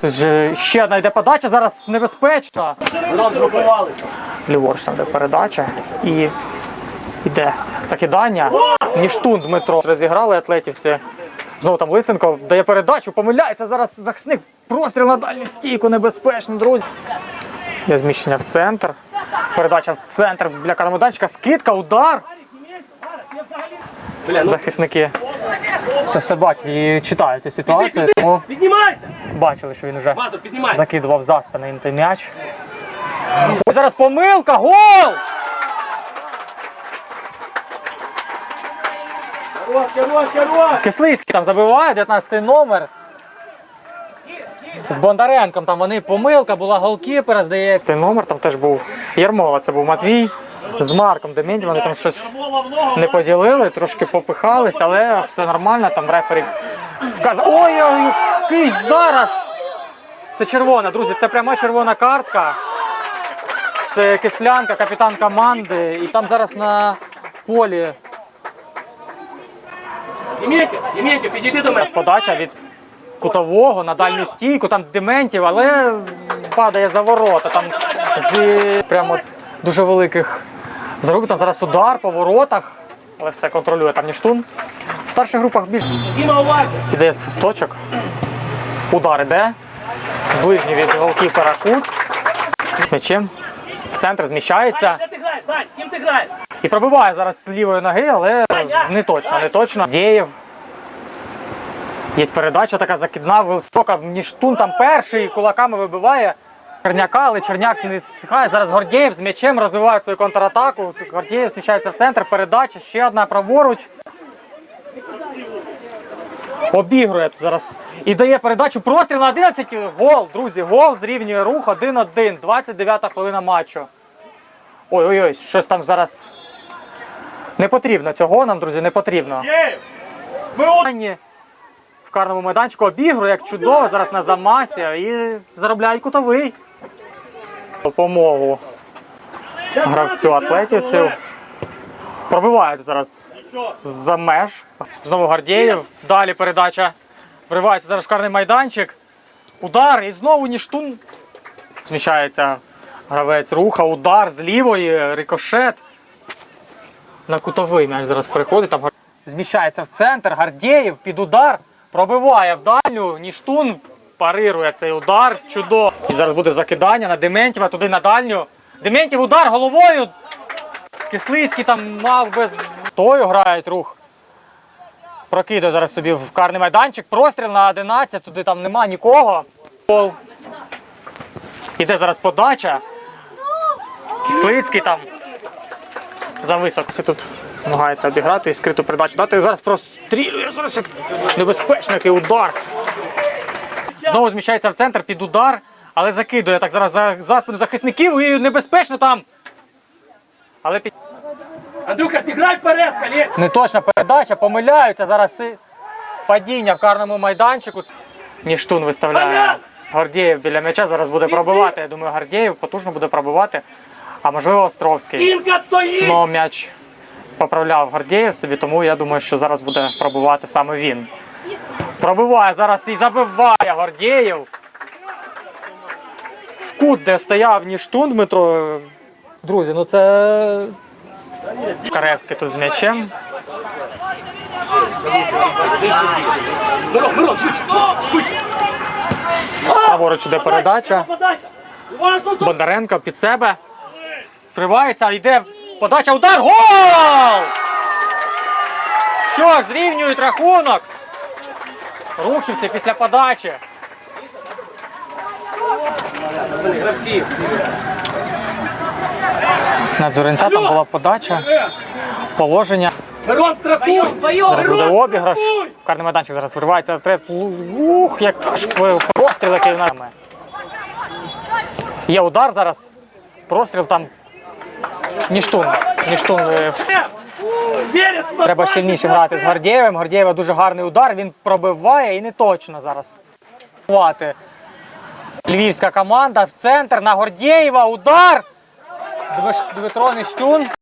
Це ж ще одна йде подача, зараз небезпечна. Ліворуч там де передача і йде закидання. Ніштун Дмитро розіграли атлетівці. Знову там Лисенко дає передачу, помиляється зараз захисник. Простріл на дальню стійку, небезпечно, друзі. Є зміщення в центр. Передача в центр для кармоданчика. Скидка, удар. Захисники це все бачать і читають цю ситуацію. Тому Піднімайся! бачили, що він вже Базу, піднімайся! закидував за спини той м'яч. Ось Зараз помилка, гол! Хорош, хорош, хорош! Кислицький там забиває, 19 номер. З Бондаренком там вони помилка, була голкіпера, здається. Номер там теж був Ярмова, це був Матвій. З Марком Дементів вони там щось не поділили, трошки попихались, але все нормально, там рефері вказав. Ой, ой, який зараз! Це червона, друзі, це пряма червона картка. Це кислянка, капітан команди. І там зараз на полі Дементів, підійди до мене! Зараз подача від кутового на дальню стійку, там Дементів, але падає за ворота. Там з прямо дуже великих зарук. Там зараз удар по воротах, але все контролює там Ніштун. В старших групах більш Діма, уваги! іде свисточок. Удар іде. Ближній від голкіпера кут. З м'ячем. В центр зміщається. І пробиває зараз з лівої ноги, але не точно, не точно. Дєєв. Є передача така закидна, висока, Ніштун там перший, кулаками вибиває Черняка, але Черняк не встигає. Зараз Гордєєв з м'ячем розвиває свою контратаку. Гордєєв сміщається в центр, передача, ще одна праворуч. Обігрує тут зараз. І дає передачу. Простріл на 11. Гол, друзі, гол зрівнює рух 1-1. 29-та хвилина матчу. Ой-ой-ой, щось там зараз не потрібно цього нам, друзі, не потрібно. Ані В карному майданчику обігрує, як чудово, зараз на замасі і заробляють кутовий. Допомогу гравцю атлетівців. Пробивають зараз за меж. Знову Гардєєв. Далі передача. Вривається зараз в карний майданчик. Удар і знову Ніштун. Зміщається гравець руха, удар з лівої, рикошет. На кутовий м'яч зараз переходить. Там зміщається в центр. Гардєєв під удар. Пробиває в дальню. Ніштун парирує цей удар. Чудово. І зараз буде закидання на Дементєва туди на дальню. Дементів удар головою. Кислицький там мав без тою грають рух. Прокидає зараз собі в карний майданчик. Простріл на 11, туди там нема нікого. Іде зараз подача. Кислицький там зависок. Все тут намагається обіграти і скриту передачу дати. Зараз прострілює зараз як небезпечний який удар. Знову зміщається в центр під удар, але закидує так зараз за, за спину захисників і небезпечно там. Але під... Андрюха, зіграй вперед, колись! Неточна передача, помиляються зараз і падіння в карному майданчику. Ніштун виставляє Гордєєв біля м'яча. Зараз буде пробивати. Я думаю, Гордєєв потужно буде пробивати. А можливо Островський. Тінка стоїть! Но м'яч поправляв Гордєєв собі, тому я думаю, що зараз буде пробивати саме він. Пробиває зараз і забиває Гордєєв. В кут, де стояв Ніштун Дмитро. Друзі, ну це. Каревський тут з м'ячем. Праворуч іде передача. Бондаренко під себе. Вривається, йде подача, удар. Гол! Що ж, зрівнюють рахунок. Рухівці після подачі. На Дзуринця там була подача. Положення. Мирон, страхуй! Зараз буде обіграш. Карний майданчик зараз виривається. Треба- Ух, яка ж простріл, який має. Є удар зараз. Простріл там. Ніштун. Ніштун е! Треба сильніше грати з Гордєєвим. Гордєєва дуже гарний удар, він пробиває і не точно зараз. Львівська команда в центр на Гордєєва. Удар! Дмитро Нищун.